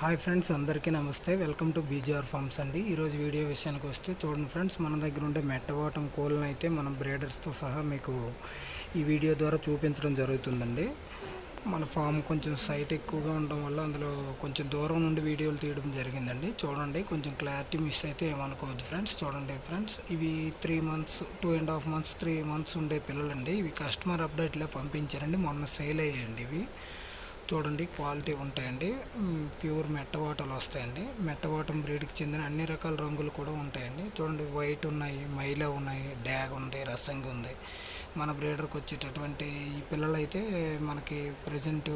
Hi friends అందరికీ నమస్తే. Welcome to BGR forms అండి. ఈరోజు వీడియో విషయానికి వస్తే చూడండి ఫ్రెండ్స్ మన దగ్గర ఉండే మెట్టవాటం కోళ్ళని అయితే మనం బ్రేడర్స్తో సహా మీకు ఈ వీడియో ద్వారా చూపించడం జరుగుతుందండి. మన ఫామ్ కొంచెం సైట్ ఎక్కువగా ఉండడం వల్ల అందులో కొంచెం దూరం నుండి వీడియోలు తీయడం జరిగిందండి. చూడండి కొంచెం క్లారిటీ మిస్ అయితే ఏమనుకోవద్దు ఫ్రెండ్స్. చూడండి ఫ్రెండ్స్ ఇవి three months two and half months three months ఉండే పిల్లలండి. ఇవి కస్టమర్ అప్డేట్లో పంపించారండి మొన్న సేల్ అయ్యాయండి ఇవి. చూడండి క్వాలిటీ ఉంటాయండి. ప్యూర్ ప్యూర్ మెట్టవాటలు వస్తాయండి. మెట్టవాటం బ్రీడ్కి చెందిన అన్ని రకాల రంగులు కూడా ఉంటాయండి. చూడండి వైట్ ఉన్నాయి మైలా ఉన్నాయి డ్యాగ్ ఉంది రసంగి ఉంది. మన బ్రీడర్కి వచ్చేటటువంటి ఈ పిల్లలు అయితే మనకి ప్రజెంట్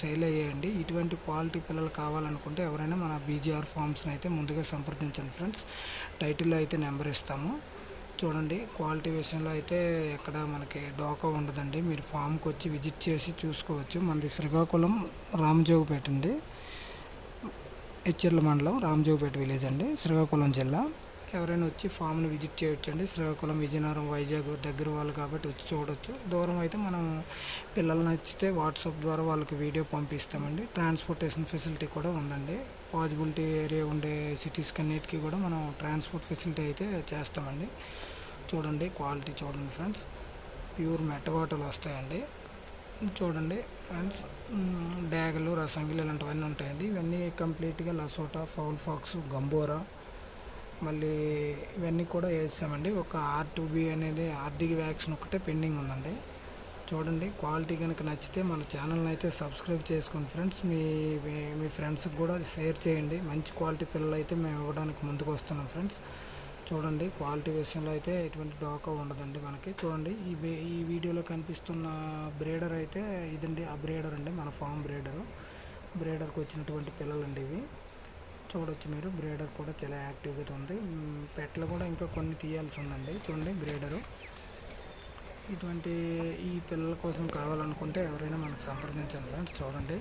సేల్ అయ్యాయండి. ఇటువంటి క్వాలిటీ పిల్లలు కావాలనుకుంటే ఎవరైనా మన బీజీఆర్ ఫార్మ్స్ని అయితే ముందుగా సంప్రదించండి ఫ్రెండ్స్. టైటిల్లో అయితే నెంబర్ ఇస్తాము. చూడండి. క్వాలిటీ విషయంలో అయితే ఎక్కడ మనకి డోకా ఉండదండి. మీరు ఫామ్కి వచ్చి విజిట్ చేసి చూసుకోవచ్చు. మనది శ్రీకాకుళం రామజోగుపేట అండి. హెచ్చెర్ల మండలం రామజోగుపేట విలేజ్ అండి. శ్రీకాకుళం జిల్లా. ఎవరైనా వచ్చి ఫామ్ని విజిట్ చేయొచ్చు అండి శ్రీకాకుళం విజయనగరం వైజాగ్ దగ్గర వాళ్ళు కాబట్టి వచ్చి చూడొచ్చు. దూరం అయితే మనం పిల్లలు నచ్చితే వాట్సాప్ ద్వారా వాళ్ళకి వీడియో పంపిస్తామండి. ట్రాన్స్పోర్టేషన్ ఫెసిలిటీ కూడా ఉందండి. పాజిబిలిటీ ఏరియా ఉండే సిటీస్కి అన్నిటికీ కూడా మనం ట్రాన్స్పోర్ట్ ఫెసిలిటీ అయితే చేస్తామండి. చూడండి క్వాలిటీ చూడండి ఫ్రెండ్స్. ప్యూర్ మెట్టవాటలు వస్తాయండి. చూడండి ఫ్రెండ్స్ డ్యాగలు రసంగిలు ఇలాంటివన్నీ ఉంటాయండి. ఇవన్నీ కంప్లీట్గా లసోటా ఫౌల్ ఫాక్స్ గంబోరా మళ్ళీ ఇవన్నీ కూడా వేస్తామండి. ఒక ఆర్ టూ బి అనేది ఆర్డీ వ్యాక్సిన్ ఒకటే పెండింగ్ ఉందండి. చూడండి క్వాలిటీ కనుక నచ్చితే మన ఛానల్ని అయితే సబ్స్క్రైబ్ చేసుకోండి ఫ్రెండ్స్. మీ మీ- ఫ్రెండ్స్కి కూడా షేర్ చేయండి. మంచి క్వాలిటీ పిల్లలు అయితే మేము ఇవ్వడానికి ముందుకు వస్తున్నాం ఫ్రెండ్స్. చూడండి క్వాలిటీ విషయంలో అయితే ఎటువంటి డోకా ఉండదండి మనకి. చూడండి ఈ వే- ఈ వీడియోలో కనిపిస్తున్న బ్రేడర్ అయితే ఇదండి. ఆ బ్రేడర్ అండి మన ఫామ్ బ్రేడరు. బ్రేడర్కి వచ్చినటువంటి పిల్లలండి ఇవి. చూడొచ్చు మీరు. బ్రేడర్ కూడా చాలా యాక్టివ్గా ఉంది. పెట్టలు కూడా ఇంకా కొన్ని తీయాల్సి ఉందండి. చూడండి బ్రేడరు. ఇటువంటి ఈ పిల్లల కోసం కావాలనుకుంటే ఎవరైనా మనకు సంప్రదించండి ఫ్రెండ్స్ చూడండి.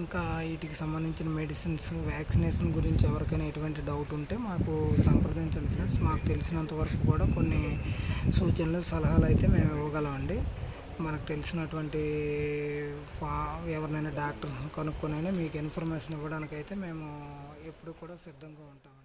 ఇంకా వీటికి సంబంధించిన మెడిసిన్స్ వ్యాక్సినేషన్ గురించి ఎవరికైనా ఎటువంటి డౌట్ ఉంటే మాకు సంప్రదించండి ఫ్రెండ్స్. మాకు తెలిసినంత వరకు కూడా కొన్ని సూచనలు సలహాలు అయితే మేము ఇవ్వగలమండి. మనకు తెలిసినటువంటి ఫా ఎవరినైనా డాక్టర్ కనుక్కొనైనా మీకు ఇన్ఫర్మేషన్ ఇవ్వడానికైతే మేము ఎప్పుడు కూడా సిద్ధంగా ఉంటామండి.